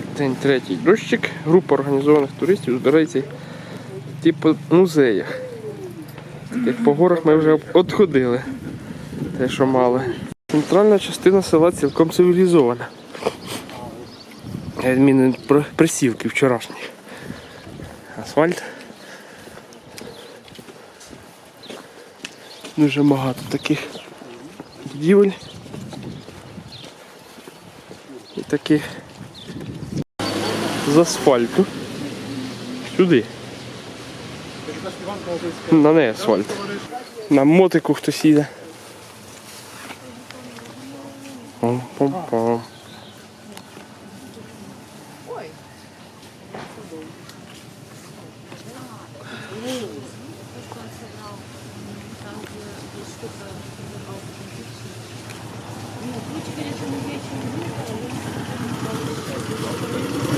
День третій дощик. Група організованих туристів збирається йти по музеях. Як по горах ми вже відходили. Те, що мали. Центральна частина села цілком цивілізована. Відміни присівки вчорашні. Асфальт. Дуже багато таких будівель. І таких з асфальту. Сюди. На не асфальт. На мотику хтось їде. Пом-пом-пом. Ну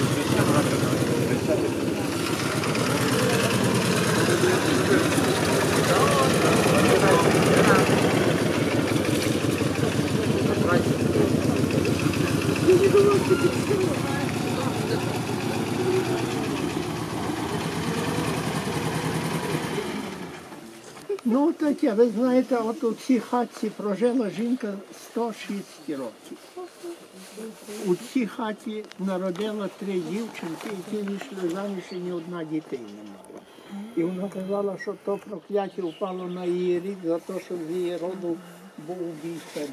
таке, ви знаєте, от у цій хатці прожила жінка 106 років. У цій хаті народила три дівчинки, які вийшли заміж і ні одна дітей не мала. І вона казала, що то прокляття впало на її рік за те, що з її роду був це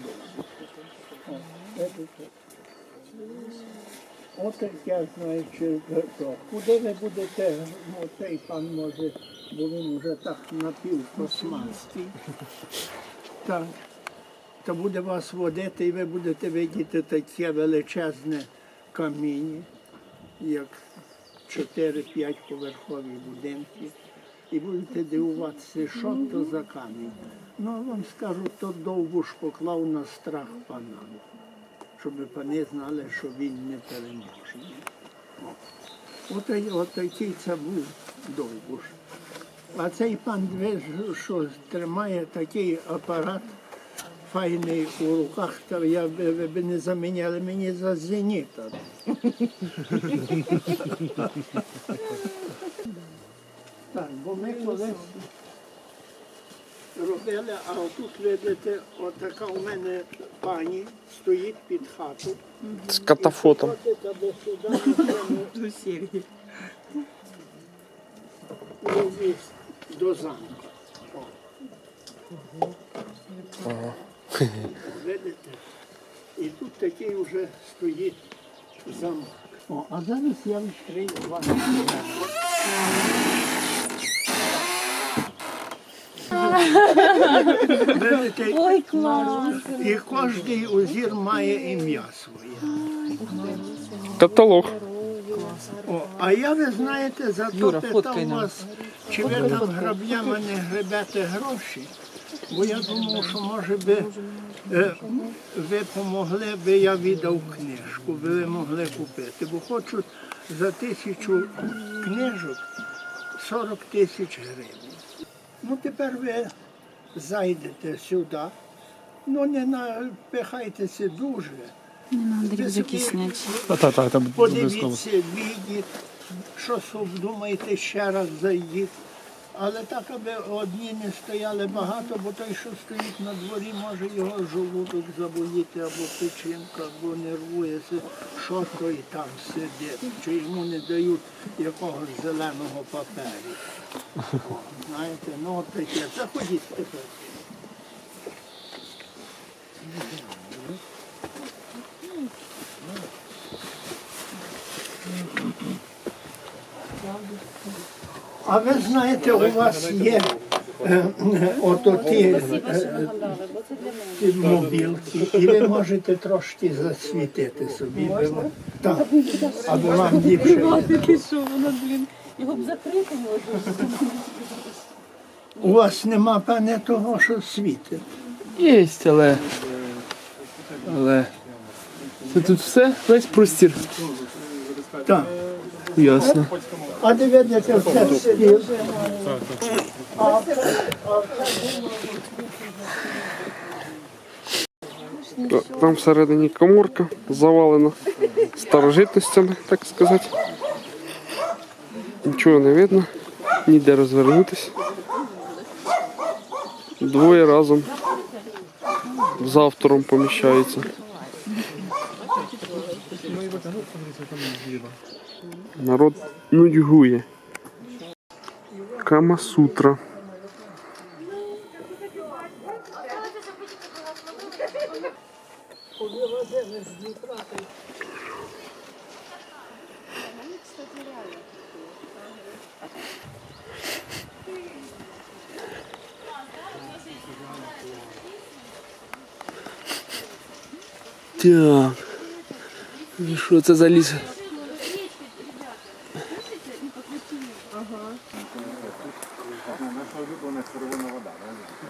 таке. От я знаю, чи то. Куди ви будете, ну, цей пан може, бо він вже так напівкосманський. Так. То буде вас водити і ви будете видіти таке величезне каміння, як 4-5 поверхові будинки. І будете дивуватися, що то за камінь. Ну, а вам скажу, то довго ж поклав на страх панам щоб пани знали, що він не переможний. От, от це був довбуш. А цей пан ви що тримає такий апарат файний у руках, то я би, ви б не заміняли мені за зеніта. так, бо ми колись робили, а отут видите, отака у мене пані стоїть під хату. З катафотом. До серії. До замку. Видите? І тут такий вже стоїть замок. О, а зараз я відкрию вам. Видите, Ой, клас! і кожний озір має ім'я своє. Каталог. О, а я, ви знаєте, за то питав вас, чи ви там граблями не гребете гроші, бо я думав, що може би е, ви помогли, би я віддав книжку, би ви могли купити, бо хочу за тисячу книжок 40 тисяч гривень. Ну тепер ви зайдете сюди, ну не напихайтеся дуже. Андрій Ви рюкзаки собі снять. Та, та, та, там обов'язково. Подивіться, відіть, щось обдумайте, ще раз зайдіть. Але так, аби одні не стояли багато, бо той, що стоїть на дворі, може його жолудок заболіти, або печінка, або нервується, що той там сидить, чи йому не дають якогось зеленого паперу. Знаєте, ну от таке. Заходіть тепер. А ви знаєте, у вас є е, е, ото ті, е, ті мобілки, і ви можете трошки засвітити собі. Ви Так, аби вам ліпше. Таке що воно, блін, його б закрити можна. У вас нема пане того, що світить. Є, але. Але. Це тут все? Весь простір. Так. Ясно. А дивіться, все стіл. Там всередині коморка завалена старожитностями, так сказати. Нічого не видно, ніде розвернутися. Двоє разом з автором поміщаються. Народ нудьгує. Камасутра. Так. І що це за ліс?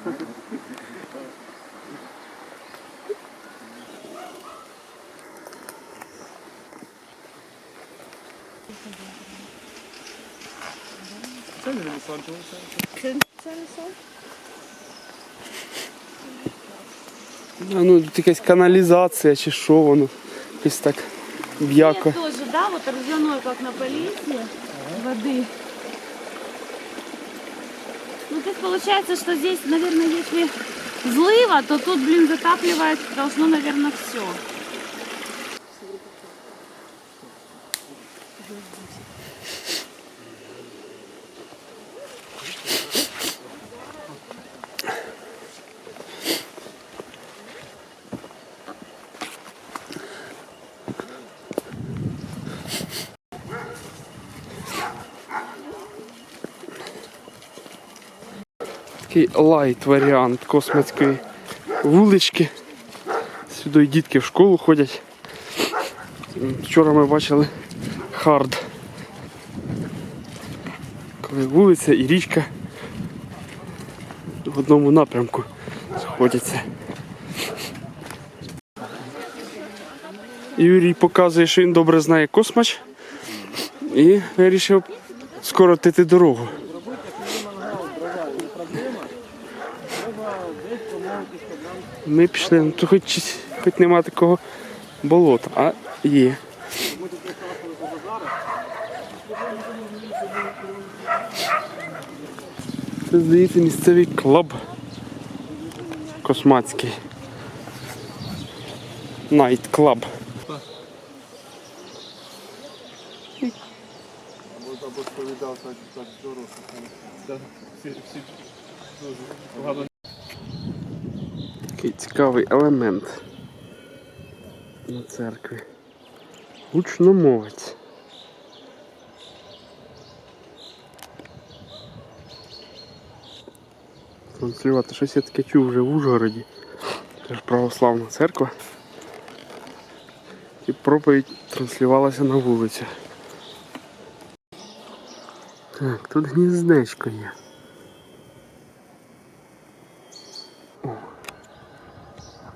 А ну тут якась каналізація чи що воно. Якось так б'яко. Тоже, да, вот ржаной, как на полисе, воды. Есть получается, что здесь, наверное, если злыва, то тут, блин, затапливает должно, наверное, все. Такий лайт варіант космицької вулички. Сюди й дітки в школу ходять. Вчора ми бачили хард. Коли вулиця і річка в одному напрямку сходяться. Юрій показує, що він добре знає космач і вирішив скоротити дорогу. Ми пішли, ну то хоч, хоч нема такого болота, а є. Це здається місцевий клуб космацький. Найт клаб. Такий цікавий елемент на церкві. Гучномовець. Транслювати щось я таке чув вже в Ужгороді. Це ж православна церква. І проповідь транслювалася на вулицю. Так, тут гніздечко є.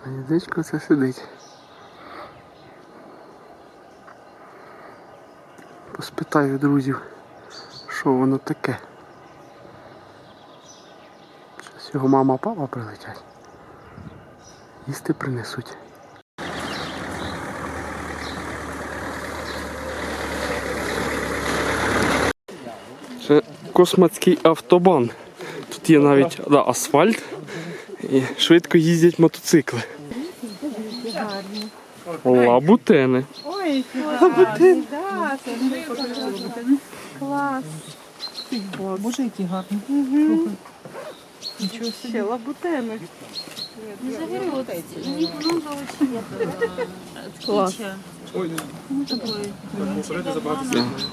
Гніздечко це сидить. Поспитаю друзів, що воно таке. Щось його мама, папа прилетять. Їсти принесуть. Це космацький автобан. Тут є навіть да, асфальт і швидко їздять мотоцикли. Лабутени. Ой, лабутин. Да, це Клас. Боже, які гарні. Нічого собі. лабутени. Ну, них много очень Класс. Ну, такой.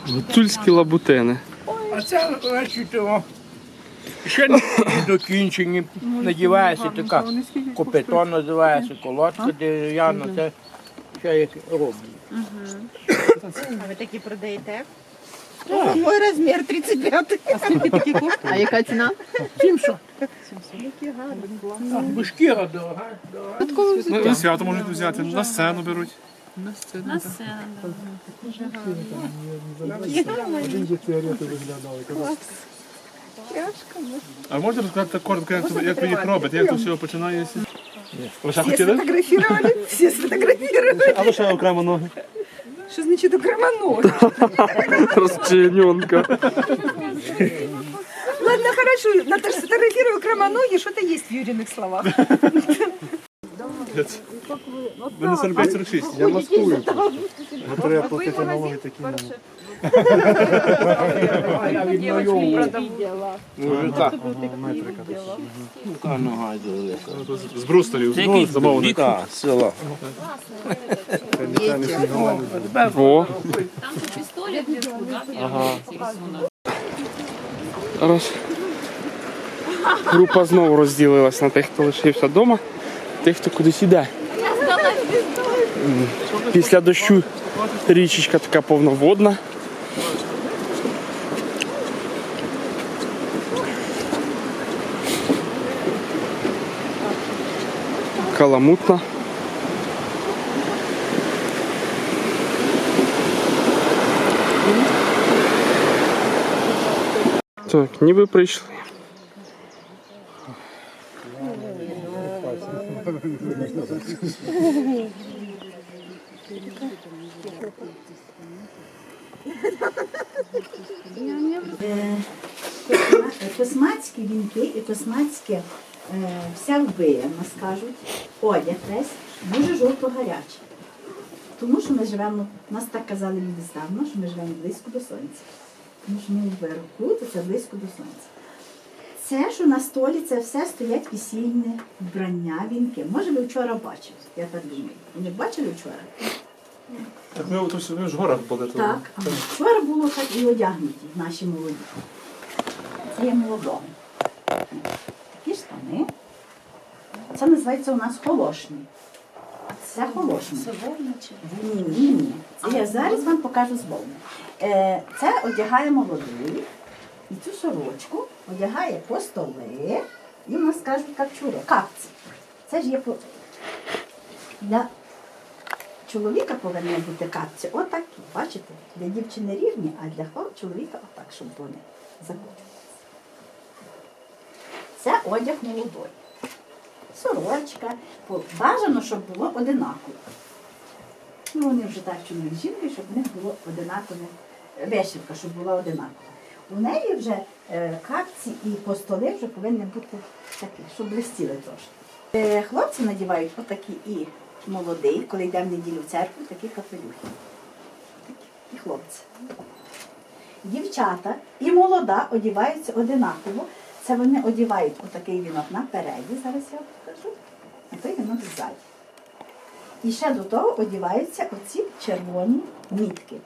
Гуцульські лабутени. А це, бачите, о, ще не докінчені. Надівається така копито називається, колодка дерев'яна, як роблять. А ви такі продаєте? Мой розмір 35. А скільки такі коштують? А яка ціна? Тим, що Які гарні. бо шкіра дорога. дорога. Ну, на свято можуть взяти, на сцену беруть. На сцену, да. Дуже А можна розказати коротко, як, ви їх робите, як це все починається? Ви ще Все хотіли? сфотографували, всі сфотографували. А ви ще окремо ноги. Що значить окрема ноги? Розчиненка. Ладно, хорошо, Наташ, сфотографируй окремо ноги, что-то есть в Юриных словах. Ви на 45-46. Я маскую. Треба платити налоги такі. З брустерів. Ну, замовник. О, Там же пистолет вверху, да, Ага. Раз. Група знову розділилась на тих, хто лишився вдома, тих, хто кудись іде. М, Після дощу річечка така повноводна. Каламутна. Так, ніби прийшли. Космацькі вінки і космацьке е, вся вбия, нас кажуть, одяг весь дуже жовто-гарячий. Тому що ми живемо, нас так казали люди здавна, що ми живемо близько до сонця. Тому що ми в Берку, то це близько до сонця. Це, що на столі, це все стоять весільне вбрання, вінки. Може, ви вчора бачили, я так думаю. Ви не бачили вчора? Так ми тут ми ж в горах були. то- Так, а вчора було так і одягнуті наші молоді. Це є молодого. Такі штани. Це називається у нас холошні. Це холошні. Це Ні, ні, ні. Це я зараз вам покажу з вовни. Е, Це одягає молодий. І цю сорочку одягає по столи. І в нас кажуть капчури, капці. Це ж є по... для чоловіка повинні бути капці отакі, бачите? Для дівчини рівні, а для хлоп- чоловіка отак, щоб вони закручувалися. Це одяг молодой. Сорочка. Бажано, щоб було одинаково. Ну, вони вже так чоловік з жінкою, щоб в них було одинакове, вишивка, щоб була одинакова. У неї вже е, капці і постоли вже повинні бути такі, щоб блистіли трошки. Е, Хлопці надівають отакі і молодий, коли йдемо в неділю в церкву, такі капелюхи. І хлопці. Дівчата і молода одіваються одинаково. Це вони одівають отакий вінок напереді, зараз я вам покажу, а той вінок ззаді. І ще до того одіваються оці червоні нітки.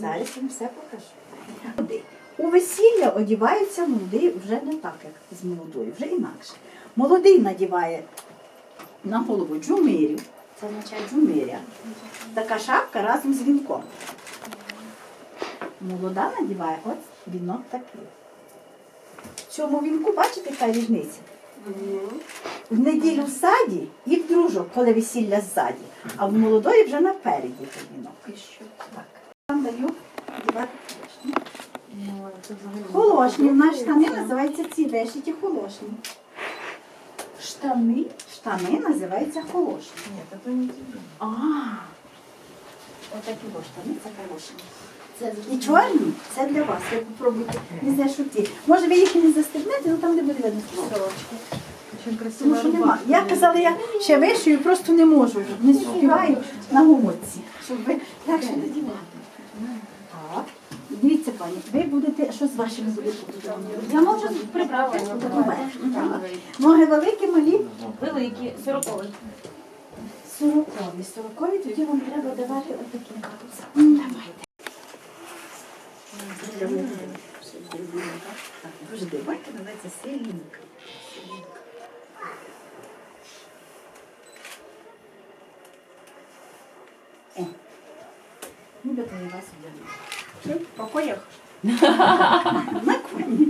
Зараз вам все покажу. У весілля одіваються молодий вже не так, як з молодою, вже інакше. Молодий надіває на голову джумирю, це означає джумиря. Така шапка разом з вінком. Молода надіває от вінок такий. В цьому вінку, бачите, яка різниця? В неділю в саді і в дружок, коли весілля ззаді, а в молодої вже напереді вінок. Так. Вам даю одягати холошні. Холошні. В нас штани називаються ці вишиті холошні. Штани, штани називаються холошні. Ні, це не А, отакі штани, це холошні. І чорні, це для вас. Ви попробуйте. Не знаю, що ті. Може, ви їх і не застебнете, але там не буде видно сорочки. Тому що нема. Я казала, я ще вишию, просто не можу. Не співаю на гумоці, щоб ви легше надівати. Так. Дивіться, пані, ви будете, що з вашими будете? Я можу прибрати. Ноги великі, малі, Великі, сирокові. сорокові. Сорокові, тоді вам треба давати отакі. Дивайте, називається селінка. О, то я вас вдягну. В покоях? На коні.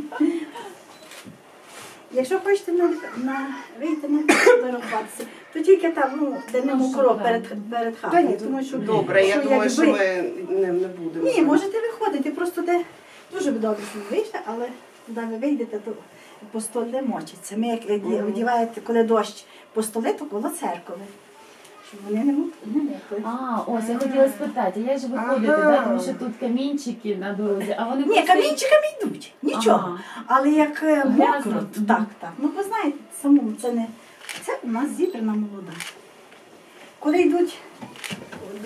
Якщо хочете на, на вийти на фотографуватися, то тільки там, ну, де не мокро перед, перед Та хатою. ні, тому що добре, я що думаю, що якби- ми не, не будемо. Ні, можете виходити, просто де дуже добре, ви вийшли, але куди ви вийдете, то по столі мочаться. Ми як оді- одіваєте, коли дощ по столі, то коло церкви. Щоб вони не мокли. А, ось я хотіла спитати, як же виходите, Ага. да? тому що тут камінчики на дорозі, а вони Ні, просто- камінчиками йдуть, нічого. Ага. Але як е, Грязно. мокро, то так, так. Ну ви знаєте, самому це не це у нас зібрана молода. Коли йдуть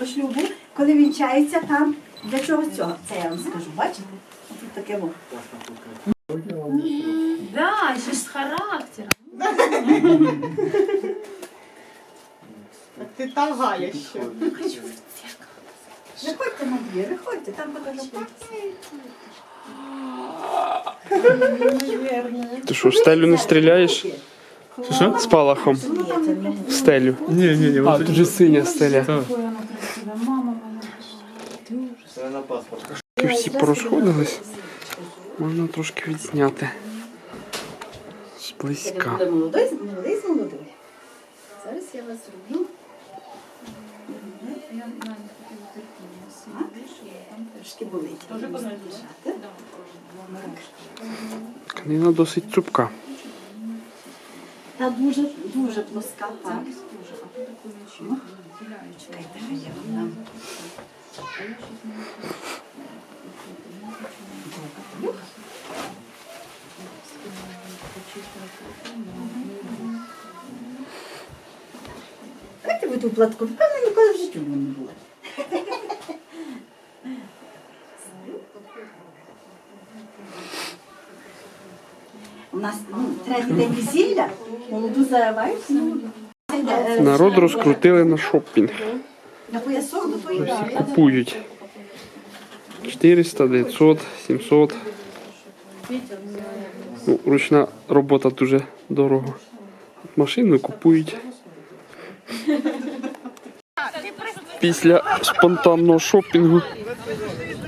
до шлюбу, коли вінчаються там, для чого цього? Це я вам скажу, бачите? Тут таке во. Да, ще ж з характером. Ти та Галя ще. Виходьте на двір, виходьте, там покажу. Ти що, в стелю не стріляєш? Що? З палахом. Ні, це не В стелю. Ні, ні, ні. А, тут же синя стеля. Ой, воно красиве, мама моя. Тільки всі порозходились. Можна трошки відзняти. Зблизька. Молодий. Зараз я вас зроблю. Трошки болить. Спішати. Тканина досить цупка. Та дуже, дуже плоска, так. Дуже, а тут таку нічого. Чекайте, я вам дам. Давайте ви ту платку, певно, ніколи в житті не було. У нас ну, третій день весілля, молоду заявають. Народ розкрутили на шопінг. На поясок до твоєї Всі купують. 400, 900, 700. Ну, ручна робота дуже дорого. Машину купують. Після спонтанного шопінгу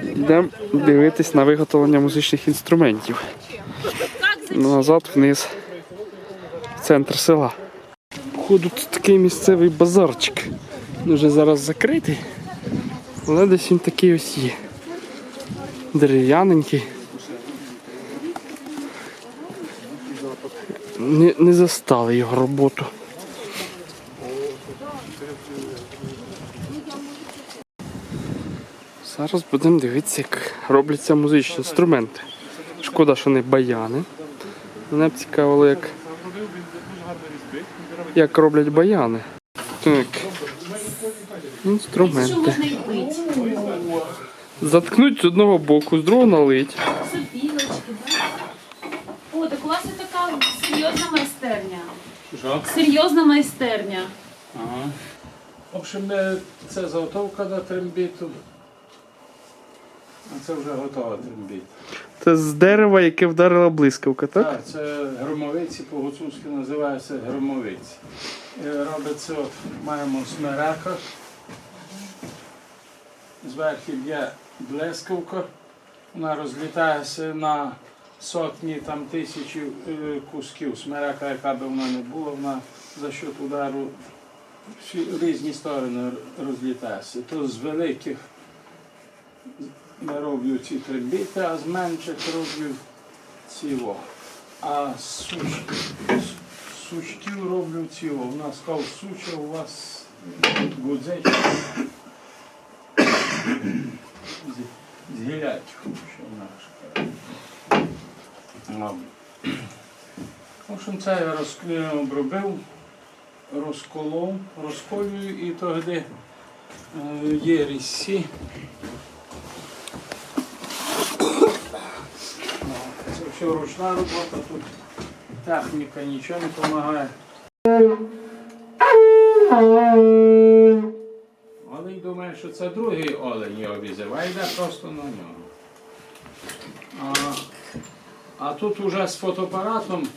йдемо дивитись на виготовлення музичних інструментів. Назад вниз в центр села. Походу тут такий місцевий базарчик. Вже зараз закритий. Але десь він такий ось є. Дерев'яненький. Не, не застали його роботу. Зараз будемо дивитися, як робляться музичні інструменти. Шкода, що не баяни. Мене б цікавило, як, як роблять баяни. Так. Інструменти. Заткнуть з одного боку, з другого налить. Сопілочки, да? О, так у вас є така серйозна майстерня. Що? Серйозна майстерня. Ага. В общем, е, це заготовка до трембіту. А це вже готова трембіт. Це з дерева, яке вдарила блискавка, так? Так, це громовиці, по-гуцульськи називаються громовиці. Робиться, от, маємо смерека. Зверху є блискавка. Вона розлітається на сотні, там тисячі е, кусків. Смерека, яка би вона не була, вона за счет удару в різні сторони розлітається. То з великих я роблю ці трембіти, а з менших роблю ціло. А з суч... сучків роблю ціло. У нас кав суча, у вас гудзечки. З- З гілячку, що наш. В общем, це я розк- обробив, розколов, розколюю і тоді е, є різці. Це все ручна робота, тут техніка нічого не допомагає. Олень думає, що це другий олень його візив, а йде просто на нього. А, а тут уже з фотоапаратом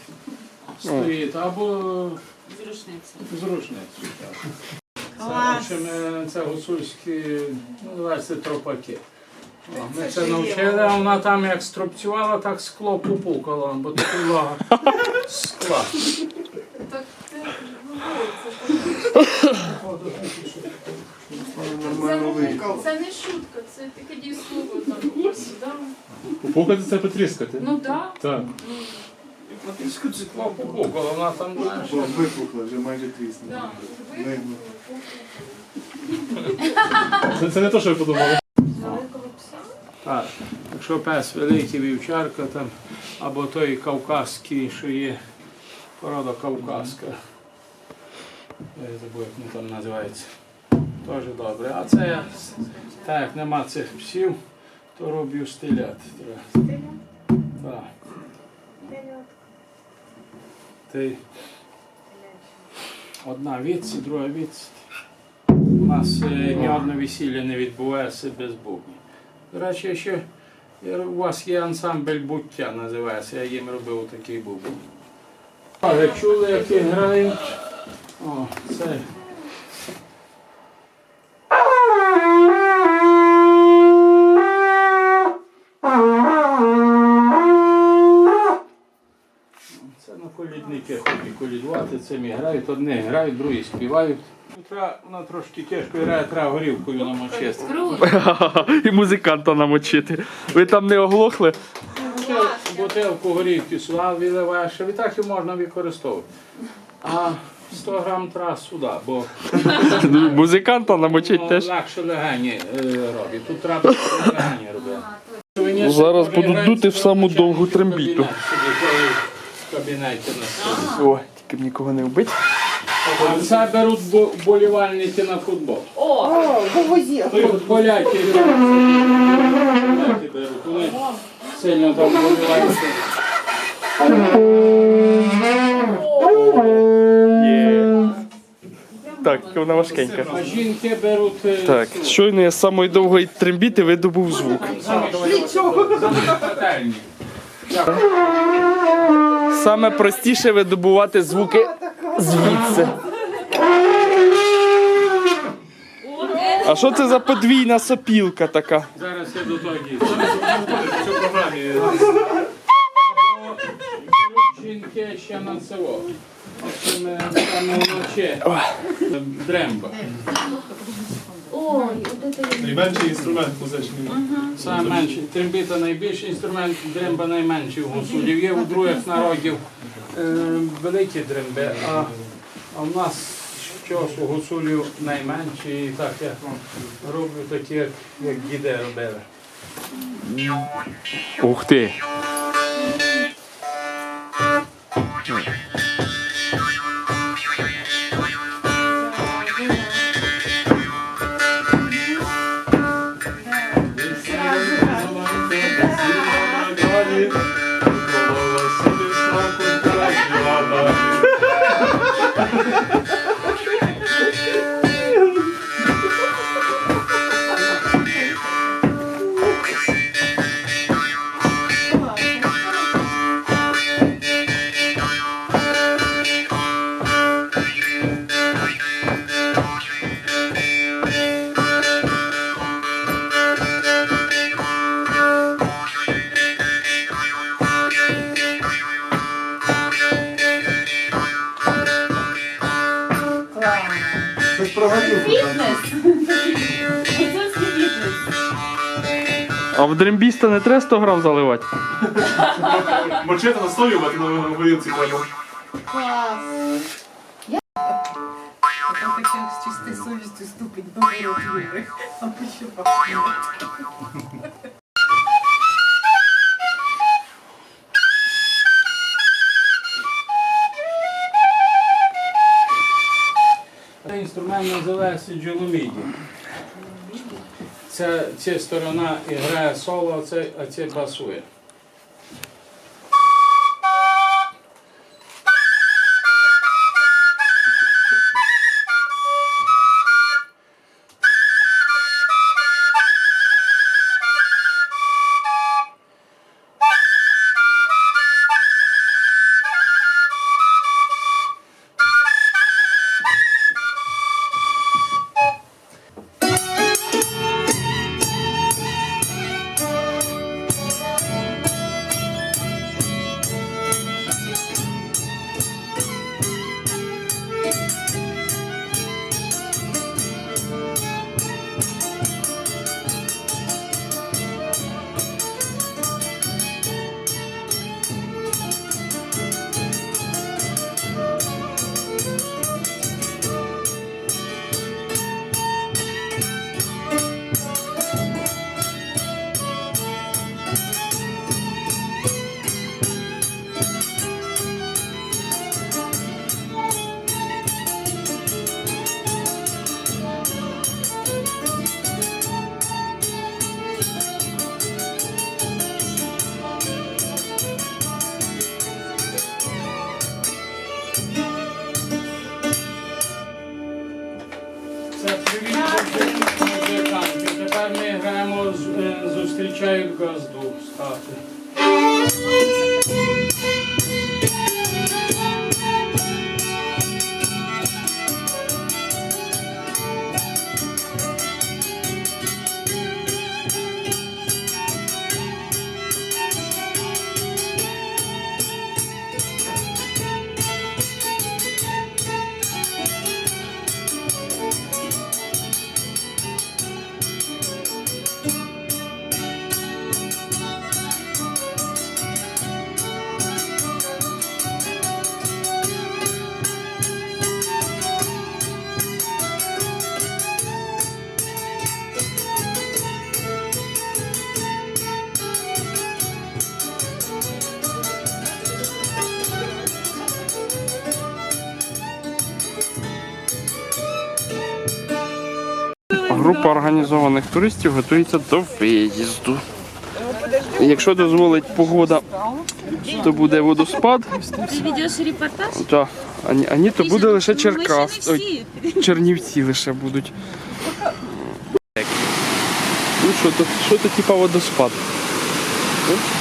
стоїть або З рушницею. так. Це, в е, це гуцульські, ну, називається тропаки. О, Ми це навчили, а вона там як стропцювала, так скло попукало, бо тут увага скла. Це не шутка, це таке дійслово. Ось, да. Попукати це потріскати. Ну так. Так. тиску цикла попукала, вона там знаєш. Випухла, вже майже тріснула. Це, це не те, що ви подумали. Так, якщо пес великий вівчарка там, або той кавказький, що є порода кавказька. Я забув, як він там називається. Теж добре. А це я, так нема цих псів, то роблю стилят. Так. Ти одна відсі, друга відсі. У нас е, ні одне весілля не відбувається без бубнів. До речі, ще у вас є ансамбль буття, називається, я їм робив такий бубон. А чули, як грають? О. Це колідувати, цим грають. Одні грають, другі співають. Ну, Треба, вона трошки тяжко грає, треба горілкою намочити. І музиканта намочити. Ви там не оглохли? Бутилку горівки сюди виливаєш, і так і можна використовувати. А 100 грам треба сюди, бо Музиканта намочить ну, теж. легше легені е, робить. Тут треба легені робити. Зараз будуть дути в саму довгу трембіту. В кабінеті на столі. О, тільки б нікого не вбити. А це беруть бо- болівальники на футбол. Тут поляки беруть. Поляки беруть. Вони сильно там болівальники. Так, вона важкенька. А жінки беруть е, Так, щойно я з самої довгої трембіти видобув звук. пательні. Саме простіше видобувати звуки звідси. А що це за подвійна сопілка така? Зараз я до того. Що в програмі? Жінки ще на село. Ми саме вночі. Дремба. Ой, Найменший інструмент музичний. Саме менший. Трембіта найбільший інструмент, дремба найменший у гусулів. Є у других народів е, великі дремби, а, а в нас щось у гусулів найменші. І так я роблю такі, як, як діди робили. Ух ти. А в дрембіста не треба 100 грам заливати? Мочити настоювати на горілці поняв. Там таке з чистою совістю ступить до віри. А почему? Цей інструмент називається джоломіді. Це, ця сторона грає соло, а це басує. cheio do gás do sabe? Організованих туристів готується до виїзду. Якщо дозволить погода, то буде водоспад. Ти ведеш репортаж? Так. а ні, а ні, то буде лише Черкас. Ой. Чернівці лише будуть. Ну що то, що то типа водоспад. Оп.